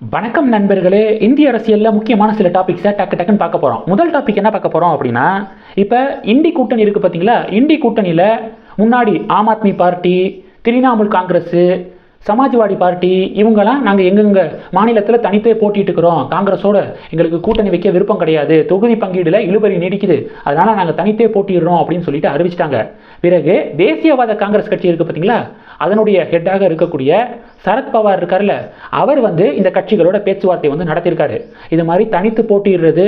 வணக்கம் நண்பர்களே இந்திய அரசியலில் முக்கியமான சில டாபிக்ஸை டக்கு டக்குன்னு பார்க்க போகிறோம் முதல் டாபிக் என்ன பார்க்க போகிறோம் அப்படின்னா இப்போ இண்டி கூட்டணி இருக்குது பார்த்தீங்களா இண்டி கூட்டணியில் முன்னாடி ஆம் ஆத்மி பார்ட்டி திரிணாமுல் காங்கிரஸ் சமாஜ்வாடி பார்ட்டி இவங்கெல்லாம் நாங்கள் எங்கெங்க மாநிலத்தில் தனித்தே போட்டிட்டு இருக்கிறோம் காங்கிரஸோட எங்களுக்கு கூட்டணி வைக்க விருப்பம் கிடையாது. தொகுதி பங்கீடில் இழுபறி நீடிக்குது. அதனால் நாங்கள் தனித்தே போட்டிடுறோம் அப்படின்னு சொல்லிட்டு அறிவிச்சிட்டாங்க. பிறகு தேசியவாத காங்கிரஸ் கட்சி இருக்குது பார்த்தீங்களா அதனுடைய ஹெட்டாக இருக்கக்கூடிய சரத்பவார் இருக்கார்ல அவர் வந்து இந்த கட்சிகளோட பேச்சுவார்த்தை வந்து நடத்தியிருக்காரு. இது மாதிரி தனித்து போட்டியிடுறது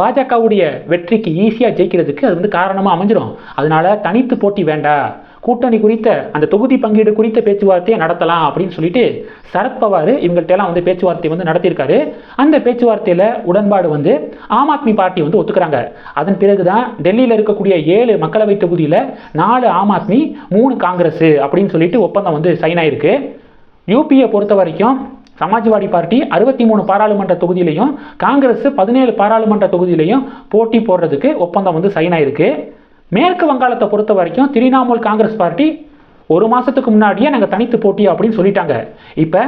பாஜகவுடைய வெற்றிக்கு ஈஸியாக ஜெயிக்கிறதுக்கு அது வந்து காரணமாக அமைஞ்சிரும். அதனால தனித்து போட்டி வேண்டாம் கூட்டணி குறித்த அந்த தொகுதி பங்கீடு குறித்த பேச்சுவார்த்தையை நடத்தலாம் அப்படின்னு சொல்லிட்டு சரத்பவார் இவங்கள்ட்டெல்லாம் வந்து பேச்சுவார்த்தை வந்து நடத்தியிருக்காரு. அந்த பேச்சுவார்த்தையில் உடன்பாடு வந்து ஆம் ஆத்மி பார்ட்டி வந்து ஒத்துக்கிறாங்க. அதன் பிறகு தான் டெல்லியில் இருக்கக்கூடிய ஏழு மக்களவை தொகுதியில் நாலு ஆம் ஆத்மி மூணு காங்கிரஸ் அப்படின்னு சொல்லிட்டு ஒப்பந்தம் வந்து சைன் ஆயிருக்கு. யூபியை பொறுத்த வரைக்கும் சமாஜ்வாடி பார்ட்டி அறுபத்தி மூணு பாராளுமன்ற தொகுதியிலையும் காங்கிரஸ் பதினேழு பாராளுமன்ற தொகுதியிலையும் போட்டி போடுறதுக்கு ஒப்பந்தம் வந்து சைன் ஆயிருக்கு. மேற்கு வங்காளத்தை பொறுத்த வரைக்கும் திரிணாமுல் காங்கிரஸ் பார்ட்டி ஒரு மாதத்துக்கு முன்னாடியே நாங்கள் தனித்து போட்டி அப்படின்னு சொல்லிட்டாங்க. இப்போ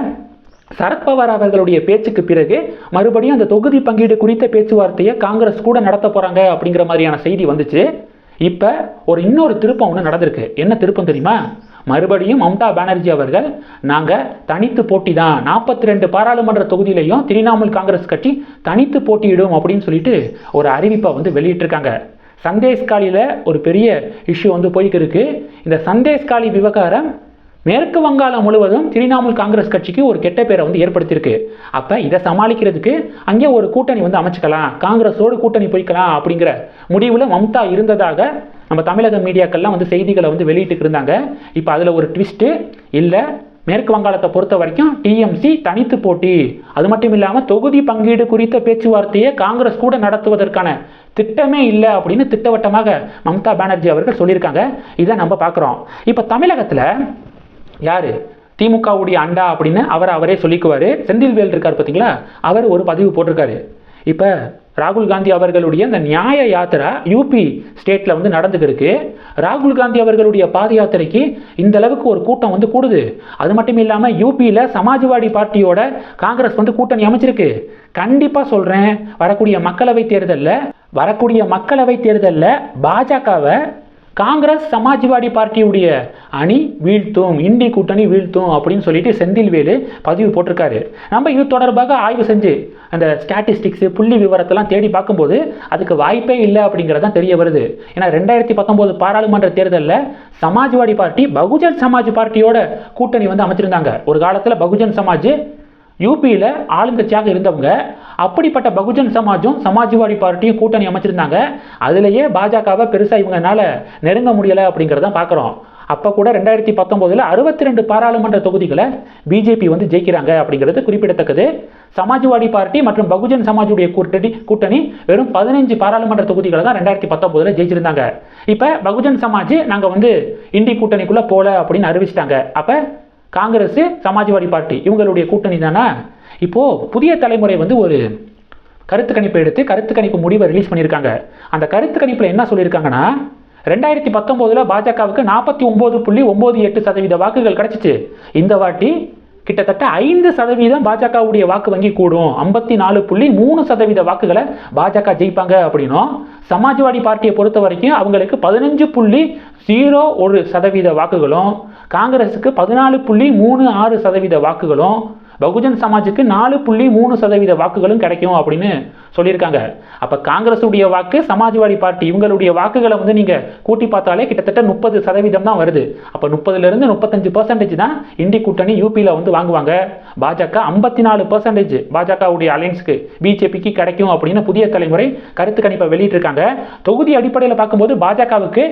சரத்பவார் அவர்களுடைய பேச்சுக்கு பிறகு மறுபடியும் அந்த தொகுதி பங்கீடு குறித்த பேச்சுவார்த்தையை காங்கிரஸ் கூட நடத்த போகிறாங்க அப்படிங்கிற மாதிரியான செய்தி வந்துச்சு. இப்போ ஒரு இன்னொரு திருப்பம் ஒன்று நடந்திருக்கு. என்ன திருப்பம் தெரியுமா? மறுபடியும் மம்தா பானர்ஜி அவர்கள் நாங்கள் தனித்து போட்டி தான். நாற்பத்தி ரெண்டு பாராளுமன்ற தொகுதியிலையும் திரிணாமுல் காங்கிரஸ் கட்சி தனித்து போட்டியிடும் அப்படின்னு சொல்லிட்டு ஒரு அறிவிப்பை வந்து வெளியிட்டிருக்காங்க. சந்தேஷ்காலியில் ஒரு பெரிய இஷ்யூ வந்து போய்க்கு இருக்கு இந்த சந்தேஷ்காலி விவகாரம் மேற்கு வங்காளம் முழுவதும் திரிணாமுல் காங்கிரஸ் கட்சிக்கு ஒரு கெட்ட பேரை வந்து ஏற்படுத்தியிருக்கு. அப்போ இதை சமாளிக்கிறதுக்கு அங்கே ஒரு கூட்டணி வந்து அமைச்சிக்கலாம். காங்கிரஸோடு கூட்டணி போய்க்கலாம் அப்படிங்கிற முடிவில் மம்தா இருந்ததாக நம்ம தமிழக மீடியாக்கள்லாம் வந்து செய்திகளை வந்து வெளியிட்டு இருந்தாங்க இப்போ அதில் ஒரு ட்விஸ்ட்டு இல்லை மேற்கு வங்காளத்தை பொறுத்த வரைக்கும் டிஎம்சி தனித்து போட்டி. அது மட்டும் இல்லாமல் தொகுதி பங்கீடு குறித்த பேச்சுவார்த்தையை காங்கிரஸ் கூட நடத்துவதற்கான திட்டமே இல்லை அப்படின்னு திட்டவட்டமாக மம்தா பானர்ஜி அவர்கள் சொல்லியிருக்காங்க. இதை நம்ம பார்க்குறோம். இப்போ தமிழகத்தில் யார்? திமுகவுடைய அண்டா அப்படின்னு அவர் அவரே சொல்லிக்குவார். செந்தில்வேல் இருக்கார் பார்த்தீங்களா அவர் ஒரு பதிவு போட்டிருக்காரு. இப்போ ராகுல் காந்தி அவர்களுடைய அந்த நியாய யாத்திரா யூபி ஸ்டேட்டில் வந்து நடந்துக்கிருக்கு. ராகுல் காந்தி அவர்களுடைய பாத யாத்திரைக்கு இந்த அளவுக்கு ஒரு கூட்டம் வந்து கூடுது. அது மட்டும் இல்லாமல் யூபியில் சமாஜ்வாடி பார்ட்டியோட காங்கிரஸ் வந்து கூட்டணி அமைச்சிருக்கு. கண்டிப்பாக சொல்கிறேன் வரக்கூடிய மக்களவை தேர்தலில் வரக்கூடிய மக்களவை தேர்தலில் பாஜகவை காங்கிரஸ் சமாஜ்வாடி பார்ட்டியுடைய அணி வீழ்த்தும் இந்தி கூட்டணி வீழ்த்தும் அப்படின்னு சொல்லிட்டு செந்தில்வேலு பதிவு போட்டிருக்காரு. நம்ம இது தொடர்பாக ஆய்வு செஞ்சு அந்த ஸ்டாட்டிஸ்டிக்ஸு புள்ளி விவரத்தெல்லாம் தேடி பார்க்கும்போது அதுக்கு வாய்ப்பே இல்லை அப்படிங்கிறது தான் தெரிய வருது. ஏன்னா ரெண்டாயிரத்தி பத்தொம்போது பாராளுமன்ற தேர்தலில் சமாஜ்வாடி பார்ட்டி பகுஜன் சமாஜ் பார்ட்டியோட கூட்டணி வந்து அமைச்சிருந்தாங்க. ஒரு காலத்தில் பகுஜன் சமாஜ் யூபியில் ஆளுங்கட்சியாக இருந்தவங்க அப்படிப்பட்ட பகுஜன் சமாஜும் சமாஜ்வாடி பார்ட்டியும் கூட்டணி அமைச்சிருந்தாங்க. அதுலேயே பாஜகவை பெருசாக இவங்கனால நெருங்க முடியலை அப்படிங்கிறத பார்க்குறோம் அப்போ கூட ரெண்டாயிரத்தி பத்தொம்போதில் அறுபத்தி ரெண்டு பாராளுமன்ற தொகுதிகளை பிஜேபி வந்து ஜெயிக்கிறாங்க அப்படிங்கிறது குறிப்பிடத்தக்கது. சமாஜ்வாடி பார்ட்டி மற்றும் பகுஜன் சமாஜுடைய கூட்டணி கூட்டணி வெறும் பதினஞ்சு பாராளுமன்ற தொகுதிகளை தான் ரெண்டாயிரத்தி பத்தொம்போதில் ஜெயிச்சிருந்தாங்க. இப்போ பகுஜன் சமாஜ் நாங்கள் வந்து இந்தி கூட்டணிக்குள்ளே போகல அப்படின்னு அறிவிச்சிட்டாங்க. அப்போ காங்கிரஸ் சமாஜ்வாடி பார்ட்டி இவங்களுடைய கூட்டணி தானே? இப்போது புதிய தலைமுறை வந்து ஒரு கருத்து கணிப்பை எடுத்து கருத்து கணிப்பு முடிவை ரிலீஸ் பண்ணியிருக்காங்க. அந்த கருத்து கணிப்பில் என்ன சொல்லியிருக்காங்கன்னா ரெண்டாயிரத்தி பத்தொம்போதில் பாஜகவுக்கு நாற்பத்தி ஒம்பது புள்ளி ஒம்பது எட்டு சதவீத வாக்குகள் கிடச்சிச்சு. இந்த வாட்டி கிட்டத்தட்ட ஐந்து சதவீதம் பாஜகவுடைய வாக்கு வங்கி கூடும். ஐம்பத்தி நாலு புள்ளி மூணு சதவீத வாக்குகளை பாஜக ஜெயிப்பாங்க அப்படின்னும் சமாஜ்வாடி பார்ட்டியை பொறுத்த வரைக்கும் அவங்களுக்கு பதினஞ்சு புள்ளி ஜீரோ ஒரு சதவீத வாக்குகளும் காங்கிரஸுக்கு பதினாலு புள்ளி மூணு ஆறு சதவீத வாக்குகளும் பகுஜன் சமாஜுக்கு நாலு புள்ளி மூணு சதவீத வாக்குகளும் கிடைக்கும் அப்படின்னு சொல்லியிருக்காங்க. அப்போ காங்கிரஸுடைய வாக்கு சமாஜ்வாடி பார்ட்டி இவங்களுடைய வாக்குகளை வந்து நீங்கள் கூட்டி பார்த்தாலே கிட்டத்தட்ட முப்பது சதவீதம் தான் வருது. அப்போ முப்பதுலேருந்து முப்பத்தஞ்சு பர்சன்டேஜ் தான் இந்தி கூட்டணி யூபியில் வந்து வாங்குவாங்க. பாஜக ஐம்பத்தி நாலு பர்சன்டேஜ் பாஜகவுடைய அலைன்ஸுக்கு பிஜேபிக்கு கிடைக்கும் அப்படின்னு புதிய தலைமுறை கருத்து கணிப்பை வெளியிட்டிருக்காங்க. தொகுதி அடிப்படையில் பார்க்கும்போது பாஜகவுக்கு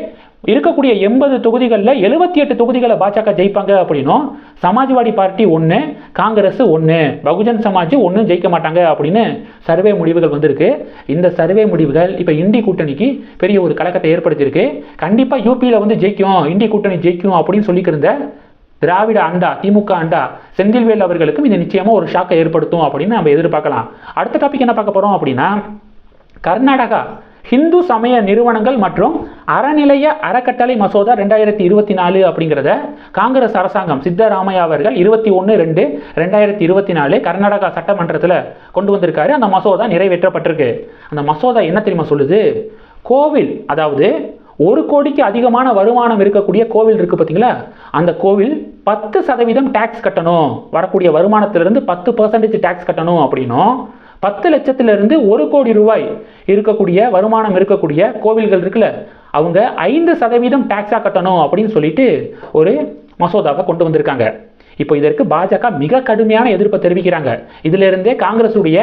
இருக்கக்கூடிய எண்பது தொகுதிகளில் எழுபத்தி எட்டு தொகுதிகளை பாஜக ஜெயிப்பாங்க அப்படின்னும் சமாஜ்வாடி பார்ட்டி ஒன்று காங்கிரஸ் ஒன்று பகுஜன் சமாஜ் ஒன்றும் ஜெயிக்க மாட்டாங்க அப்படின்னு சர்வே முடிவுகள் வந்திருக்கு. இந்த சர்வே முடிவுகள் இப்போ இந்தி கூட்டணிக்கு பெரிய ஒரு கலக்கத்தை ஏற்படுத்தியிருக்கு. கண்டிப்பாக யூபியில் வந்து ஜெயிக்கும் இந்தி கூட்டணி ஜெயிக்கும் அப்படின்னு சொல்லிக்கிருந்த திராவிட அண்டா திமுக அண்டா செந்தில்வேல் அவர்களுக்கும் இது நிச்சயமாக ஒரு ஷாக்கை ஏற்படுத்தும் அப்படின்னு நம்ம எதிர்பார்க்கலாம். அடுத்த டாபிக் என்ன பார்க்க போகிறோம் அப்படின்னா கர்நாடகா ஹிந்து சமய நிறுவனங்கள் மற்றும் அறநிலைய அறக்கட்டளை மசோதா ரெண்டாயிரத்தி இருபத்தி நாலு அப்படிங்கிறத காங்கிரஸ் அரசாங்கம் சித்தராமையா அவர்கள் இருபத்தி ஒன்று ரெண்டு ரெண்டாயிரத்தி இருபத்தி நாலு கர்நாடகா சட்டமன்றத்தில் கொண்டு வந்திருக்காரு. அந்த மசோதா நிறைவேற்றப்பட்டிருக்கு. அந்த மசோதா என்ன தெரியுமா சொல்லுது? கோவில் அதாவது ஒரு கோடிக்கு அதிகமான வருமானம் இருக்கக்கூடிய கோவில் இருக்குது பார்த்தீங்களா அந்த கோவில் பத்து சதவீதம் டேக்ஸ் கட்டணும். வரக்கூடிய வருமானத்திலிருந்து பத்து பர்சன்டேஜ் டேக்ஸ் கட்டணும் அப்படின்னும். பத்து லட்சத்திலிருந்து ஒரு கோடி ரூபாய் இருக்கக்கூடிய வருமானம் இருக்கக்கூடிய கோவில்கள் இருக்குல்ல அவங்க ஐந்து சதவீதம் டேக்ஸாக கட்டணும் அப்படின்னு சொல்லிட்டு ஒரு மசோதாவை கொண்டு வந்திருக்காங்க. இப்போ இதற்கு பாஜக மிக கடுமையான எதிர்ப்பை தெரிவிக்கிறாங்க. இதிலிருந்தே காங்கிரஸுடைய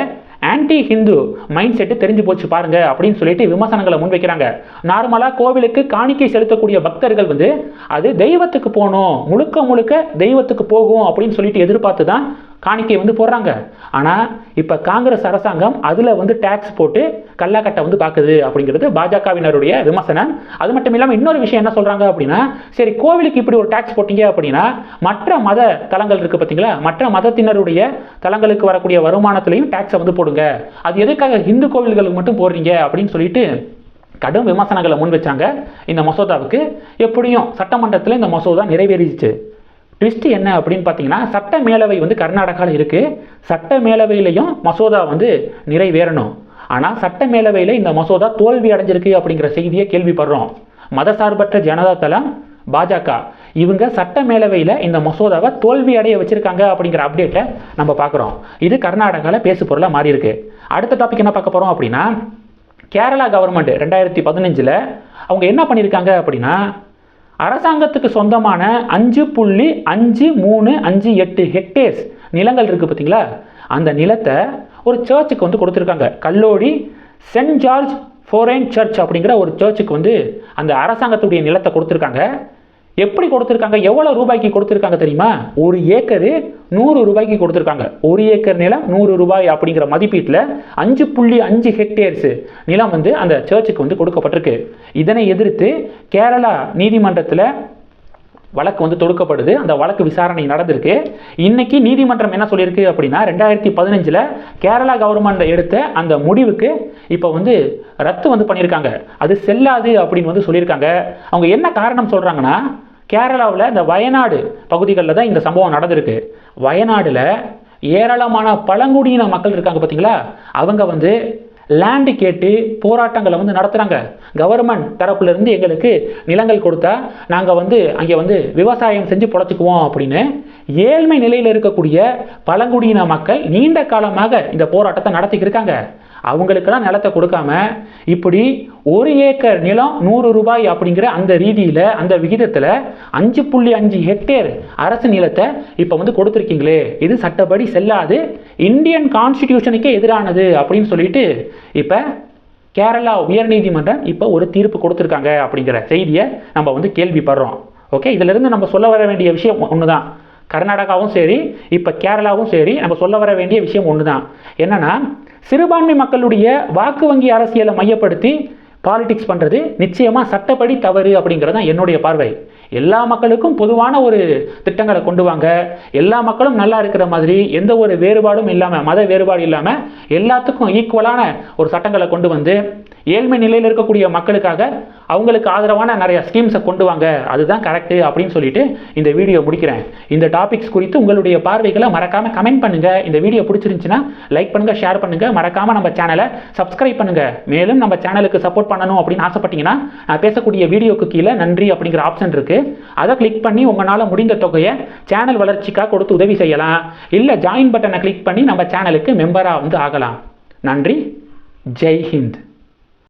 ஆன்டி ஹிந்து மைண்ட் செட்டு தெரிஞ்சு போச்சு பாருங்க அப்படின்னு சொல்லிட்டு விமர்சனங்களை முன்வைக்கிறாங்க. நார்மலாக கோவிலுக்கு காணிக்கை செலுத்தக்கூடிய பக்தர்கள் வந்து அது தெய்வத்துக்கு போகணும் முழுக்க முழுக்க தெய்வத்துக்கு போகும் அப்படின்னு சொல்லிட்டு எதிர்பார்த்து தான் காணிக்கை வந்து போடுறாங்க. ஆனால் இப்போ காங்கிரஸ் அரசாங்கம் அதில் வந்து டேக்ஸ் போட்டு கல்லாக்கட்டை வந்து பார்க்குது அப்படிங்கிறது பாஜகவினருடைய விமர்சனம். அது மட்டும் இல்லாமல் இன்னொரு விஷயம் என்ன சொல்கிறாங்க அப்படின்னா சரி கோவிலுக்கு இப்படி ஒரு டேக்ஸ் போட்டீங்க அப்படின்னா மற்ற மத தலங்கள் இருக்குது பார்த்தீங்களா மற்ற மதத்தினருடைய தலங்களுக்கு வரக்கூடிய வருமானத்திலையும் டேக்ஸை வந்து போடுங்க. அது எதுக்காக இந்து கோவில்களுக்கு மட்டும் போடுறீங்க அப்படின்னு சொல்லிட்டு கடும் விமர்சனங்களை முன் வச்சாங்க இந்த மசோதாவுக்கு. எப்படியும் சட்டமன்றத்தில் இந்த மசோதா நிறைவேறிச்சு. ட்விஸ்ட் என்ன அப்படின்னு பார்த்தீங்கன்னா சட்ட மேலவை வந்து கர்நாடகாவில் இருக்குது சட்ட மேலவையிலையும் மசோதா வந்து நிறைவேறணும். ஆனால் சட்ட மேலவையில் இந்த மசோதா தோல்வி அடைஞ்சிருக்கு அப்படிங்கிற செய்தியை கேள்விப்படுறோம். மதசார்பற்ற ஜனதா தளம் பாஜக. இவங்க சட்ட மேலவையில் இந்த மசோதாவை தோல்வி அடைய வச்சுருக்காங்க அப்படிங்கிற அப்டேட்டை நம்ம பார்க்குறோம். இது கர்நாடகாவில் பேசு பொருளாக மாறி இருக்கு அடுத்த டாபிக் என்ன பார்க்க போகிறோம் அப்படின்னா கேரளா கவர்மெண்ட் ரெண்டாயிரத்தி பதினஞ்சில் அவங்க என்ன பண்ணியிருக்காங்க அப்படின்னா அரசாங்கத்துக்கு சொந்தமான அஞ்சு புள்ளி அஞ்சு மூணு அஞ்சு எட்டு ஹெக்டேர்ஸ் நிலங்கள் இருக்குது பார்த்தீங்களா? அந்த நிலத்தை ஒரு சர்ச்சுக்கு வந்து கொடுத்துருக்காங்க. Kallody saint George forane church அப்படிங்கிற ஒரு சர்ச்சுக்கு வந்து அந்த அரசாங்கத்துடைய நிலத்தை கொடுத்துருக்காங்க. எப்படி கொடுத்துருக்காங்க? எவ்வளோ ரூபாய்க்கு கொடுத்துருக்காங்க தெரியுமா? ஒரு ஏக்கரு நூறு ரூபாய்க்கு கொடுத்துருக்காங்க. ஒரு ஏக்கர் நிலம் நூறு ரூபாய் அப்படிங்கிற மதிப்பீட்டில் அஞ்சு புள்ளி அஞ்சு ஹெக்டேர்ஸ் நிலம் வந்து அந்த சர்ச்சுக்கு வந்து கொடுக்கப்பட்டிருக்கு. இதனை எதிர்த்து கேரளா நீதிமன்றத்தில் வழக்கு வந்து தொடுக்கப்படுது. அந்த வழக்கு விசாரணை நடந்திருக்கு. இன்னைக்கு நீதிமன்றம் என்ன சொல்லியிருக்கு அப்படின்னா ரெண்டாயிரத்தி பதினஞ்சில் கேரளா கவர்மெண்ட் எடுத்த அந்த முடிவுக்கு இப்போ வந்து ரத்து வந்து பண்ணியிருக்காங்க. அது செல்லாது அப்படின்னு வந்து சொல்லியிருக்காங்க. அவங்க என்ன காரணம் சொல்கிறாங்கன்னா கேரளாவில் இந்த வயநாடு பகுதிகளில் தான் இந்த சம்பவம் நடந்திருக்கு. வயநாடில் ஏராளமான பழங்குடியின மக்கள் இருக்காங்க பார்த்தீங்களா அவங்க வந்து லேண்டு கேட்டு போராட்டங்களை வந்து நடத்துகிறாங்க கவர்மெண்ட் தரப்புலேருந்து எங்களுக்கு நிலங்கள் கொடுத்தா நாங்கள் வந்து அங்கே வந்து விவசாயம் செஞ்சு பொழைச்சிக்குவோம் அப்படின்னு ஏழ்மை நிலையில் இருக்கக்கூடிய பழங்குடியின மக்கள் நீண்ட காலமாக இந்த போராட்டத்தை நடத்திக்கிருக்காங்க அவங்களுக்கெல்லாம் நிலத்தை கொடுக்காம இப்படி ஒரு ஏக்கர் நிலம் நூறு ரூபாய் அப்படிங்கிற அந்த ரீதியில் அந்த விகிதத்தில் அஞ்சு புள்ளி அஞ்சு ஹெக்டேர் அரசு நிலத்தை இப்போ வந்து கொடுத்துருக்கீங்களே. இது சட்டப்படி செல்லாது. இந்தியன் கான்ஸ்டிடியூஷனுக்கே எதிரானது அப்படின்னு சொல்லிட்டு இப்போ கேரளா உயர்நீதிமன்றம் இப்போ ஒரு தீர்ப்பு கொடுத்துருக்காங்க அப்படிங்கிற செய்தியை நம்ம வந்து கேள்விப்படுறோம். ஓகே இதிலிருந்து நம்ம சொல்ல வர வேண்டிய விஷயம் ஒன்று தான் கர்நாடகாவும் சரி இப்போ கேரளாவும் சரி நம்ம சொல்ல வர வேண்டிய விஷயம் ஒன்று தான் என்னென்னா சிறுபான்மை மக்களுடைய வாக்கு வங்கி அரசியலை மையப்படுத்தி பாலிடிக்ஸ் பண்ணுறது நிச்சயமாக சட்டப்படி தவறு அப்படிங்கிறது தான் என்னுடைய பார்வை. எல்லா மக்களுக்கும் பொதுவான ஒரு திட்டங்களை கொண்டு வாங்க. எல்லா மக்களும் நல்லா இருக்கிற மாதிரி எந்த ஒரு வேறுபாடும் இல்லாமல் மத வேறுபாடு இல்லாமல் எல்லாத்துக்கும் ஈக்குவலான ஒரு சட்டங்களை கொண்டு வந்து ஏழ்மை நிலையில் இருக்கக்கூடிய மக்களுக்காக அவங்களுக்கு ஆதரவான நிறைய ஸ்கீம்ஸை கொண்டு வாங்க. அதுதான் கரெக்டு அப்படின்னு சொல்லிட்டு இந்த வீடியோ முடிக்கிறேன். இந்த டாபிக்ஸ் குறித்து உங்களுடைய பார்வைகளை மறக்காமல் கமெண்ட் பண்ணுங்கள் இந்த வீடியோ பிடிச்சிருந்துச்சுன்னா லைக் பண்ணுங்கள் ஷேர் பண்ணுங்கள் மறக்காமல் நம்ம சேனலை சப்ஸ்கிரைப் பண்ணுங்கள் மேலும் நம்ம சேனலுக்கு சப்போர்ட் பண்ணணும் அப்படின்னு ஆசைப்பட்டீங்கன்னா நான் பேசக்கூடிய வீடியோக்கு கீழே நன்றி அப்படிங்கிற ஆப்ஷன் இருக்குது அதை கிளிக் பண்ணி உங்களால் முடிந்த தொகையை சேனல் வளர்ச்சிக்காக கொடுத்து உதவி செய்யலாம். இல்லை ஜாயின் பட்டனை கிளிக் பண்ணி நம்ம சேனலுக்கு மெம்பராக வந்து ஆகலாம். நன்றி. ஜெய் ஹிந்த்.